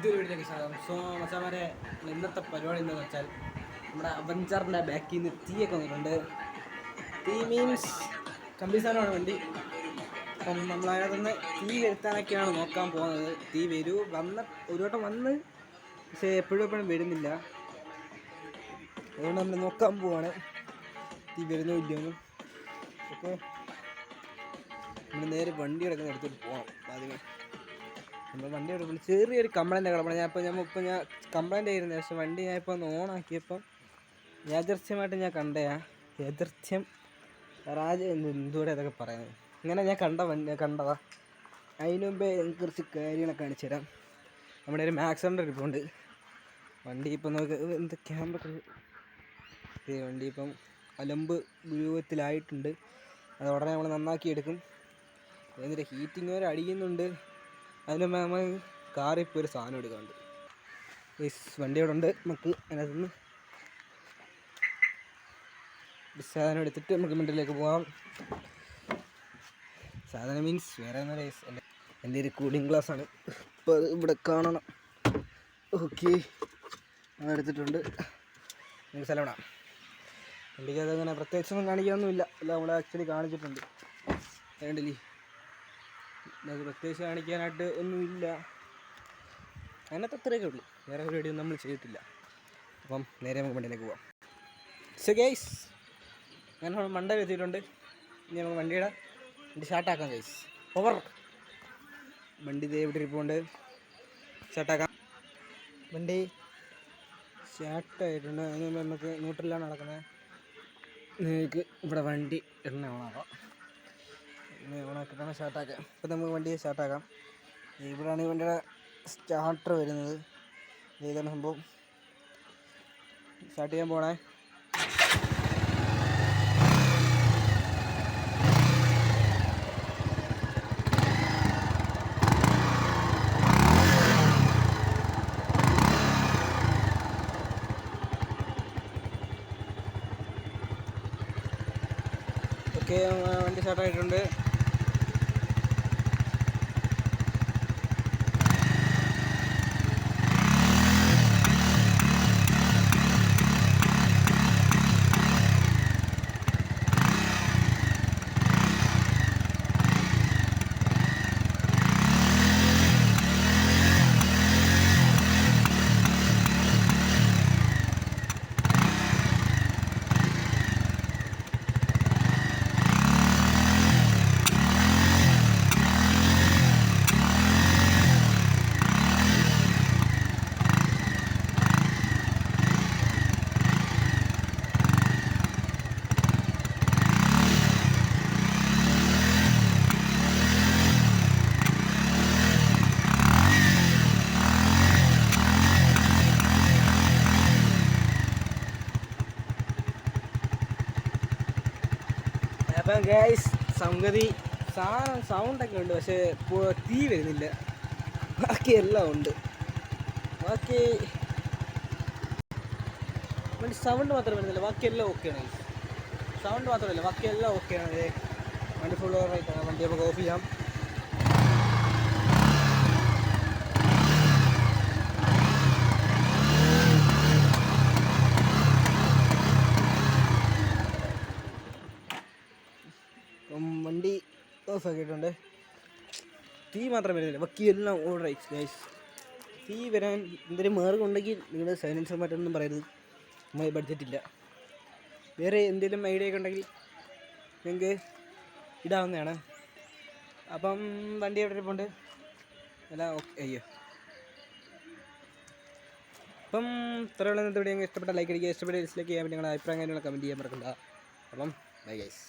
പുതിയൊരു വീട്ടിലേക്ക് സ്വാഗതം. സോ മച്ചാമാരെ ഇന്നത്തെ പരിപാടി എന്താണെന്ന് വെച്ചാൽ നമ്മുടെ അവഞ്ചറിന്റെ ബാക്കിൽ നിന്ന് തീയൊക്കെ വന്നിട്ടുണ്ട്. തീ മീൻസ് കമ്പി സാധനമാണ് വണ്ടി. അപ്പം നമ്മൾ അതിനകത്തുനിന്ന് തീ വരുത്താനൊക്കെയാണ് നോക്കാൻ പോകുന്നത്. തീ വരൂ. വന്ന് ഒരു വട്ടം വന്ന് പക്ഷേ എപ്പോഴും എപ്പോഴും വരുന്നില്ല. അതുകൊണ്ട് നമ്മൾ നോക്കാൻ പോവാണ്. തീ വരുന്നോ ഇല്ലയോ അപ്പോൾ നമ്മൾ നേരെ വണ്ടി കിടക്കുന്ന എടുത്തിട്ട് പോകണം ആദ്യമേ നമ്മൾ വണ്ടി എടുക്കുമ്പോൾ ചെറിയൊരു കംപ്ലൈന്റ് കിടപ്പണം ഞാൻ ഇപ്പോൾ ഞാൻ ഇപ്പോൾ ഞാൻ കംപ്ലൈന്റ് ആയിരുന്നു പക്ഷേ വണ്ടി ഞാൻ ഇപ്പോൾ ഒന്ന് ഓണാക്കിയപ്പം യാദർച്ഛ്യമായിട്ട് ഞാൻ കണ്ടയാ. യാദർച്ഛ്യം രാജ എന്തുകൂടെ അതൊക്കെ പറയുന്നത്? ഇങ്ങനെ ഞാൻ കണ്ട വണ്ടി കണ്ടതാ. അതിന് മുമ്പേ എനിക്ക് കുറച്ച് കാര്യങ്ങളൊക്കെ കാണിച്ചു തരാം. നമ്മുടെ ഒരു മാക്സിമം ഇരിപ്പുണ്ട്. വണ്ടി ഇപ്പം നമുക്ക് എന്ത് ക്യാമറ വണ്ടി ഇപ്പം അലമ്പ് രൂപത്തിലായിട്ടുണ്ട്. അത് ഉടനെ നമ്മൾ നന്നാക്കി എടുക്കും എന്നിട്ട് ഹീറ്റിംഗ് വരെ അടിക്കുന്നുണ്ട്. അതിന് മുമ്പ് നമ്മൾ കാറിൽ പോയി ഒരു സാധനം എടുക്കാണ്ട് ഈ വണ്ടി ഇവിടെ ഉണ്ട്. നമുക്ക് അതിനകത്തുനിന്ന് നിന്ന് സാധനം എടുത്തിട്ട് നമുക്ക് മിണ്ടിലേക്ക് പോകാം സാധനം മീൻസ് വേറെ യെസ് എന്റെ എന്റെ ഒരു കൂളിംഗ് ഗ്ലാസ് ആണ്. ഇപ്പോൾ അത് ഇവിടെ കാണണം. ഓക്കെ ഞാൻ എടുത്തിട്ടുണ്ട്. നിങ്ങൾക്ക് സ്ഥലം ഇടാം. അതങ്ങനെ പ്രത്യേകിച്ചൊന്നും കാണിക്കാനൊന്നുമില്ല. അല്ല നമ്മൾ ആക്ച്വലി കാണിച്ചിട്ടുണ്ട്. വേണ്ടില്ലേ അത് പ്രത്യേകിച്ച് കാണിക്കാനായിട്ട് ഒന്നുമില്ല. അതിനകത്ത് അത്രയൊക്കെ ഉള്ളൂ. വേറെ പരിപാടിയൊന്നും നമ്മൾ ചെയ്തിട്ടില്ല. അപ്പം നേരെ നമുക്ക് വണ്ടിയിലേക്ക് പോവാം. സോ ഗൈസ് ഞാൻ നമ്മൾ മണ്ട എത്തിയിട്ടുണ്ട്. ഇനി നമുക്ക് വണ്ടിയുടെ വണ്ടി സ്റ്റാർട്ടാക്കാം ഗൈസ് ഓവർ വണ്ടി ഇതേ ഇവിടെ ഇരിപ്പുണ്ട്. സ്റ്റാർട്ടാക്കാം വണ്ടി സ്റ്റാർട്ടായിട്ടുണ്ട് അതിന് നമുക്ക് ന്യൂട്രലാണ് നടക്കുന്നത്. നിങ്ങൾക്ക് ഇവിടെ വണ്ടി എണ്ണ ഓണാക്കാം ഇനി ഓണാക്കിയിട്ടാണ് സ്റ്റാർട്ടാക്കാം ഇപ്പം നമുക്ക് വണ്ടി സ്റ്റാർട്ടാക്കാം. ഇവിടെയാണ് ഈ വണ്ടിയുടെ സ്റ്റാർട്ടർ വരുന്നത്. ഇതാണ് സംഭവം. സ്റ്റാർട്ട് ചെയ്യാൻ പോണേ. ഓക്കെ വണ്ടി സ്റ്റാർട്ടായിട്ടുണ്ട് അപ്പം ഗൈസ് സംഗതി സാധനം സൗണ്ടൊക്കെ ഉണ്ട് പക്ഷേ തീ വരുന്നില്ല. ബാക്കി എല്ലാം ഉണ്ട്. ബാക്കി സൗണ്ട് മാത്രം വരുന്നില്ല. ബാക്കി എല്ലാം ഓക്കെയാണ് സൗണ്ട് മാത്രമല്ല ബാക്കി എല്ലാം ഓക്കെയാണ് വണ്ടി ഫുൾ ഓവറായിട്ടാണ് വണ്ടി നമുക്ക് ഓഫ് ചെയ്യാം അപ്പം വണ്ടി ഓഫ് ആക്കിയിട്ടുണ്ട് തീ മാത്രം വരുന്നില്ല. ബാക്കി എല്ലാം ഓൾ റൈറ്റ് ഗൈസ് തീ വരാൻ എന്തെങ്കിലും മാർഗം ഉണ്ടെങ്കിൽ നിങ്ങൾ സൈലൻസർ മാറ്റൊന്നും പറയരുത്. നമ്മൾ ബഡ്ജറ്റ് ഇല്ല. വേറെ എന്തെങ്കിലും ഐഡിയ ഒക്കെ ഉണ്ടെങ്കിൽ ഞങ്ങൾക്ക് ഇടാവുന്നതാണ്. അപ്പം വണ്ടി എവിടെ ഇരിപ്പുണ്ട്? അല്ല ഓക്കെ അയ്യോ. അപ്പം ഇത്രയുള്ള ഇന്നത്തെ വീഡിയോ ഇഷ്ടപ്പെട്ട ലൈക്ക് അടിക്കുക. ഇഷ്ടപ്പെട്ട ഡിസ്ലൈക്ക് ചെയ്യാൻ വേണ്ടി നിങ്ങളുടെ അഭിപ്രായം കാര്യങ്ങളൊക്കെ കമന്റ് ചെയ്യാൻ മറക്കണ്ട. അപ്പം ബൈ ഗൈസ്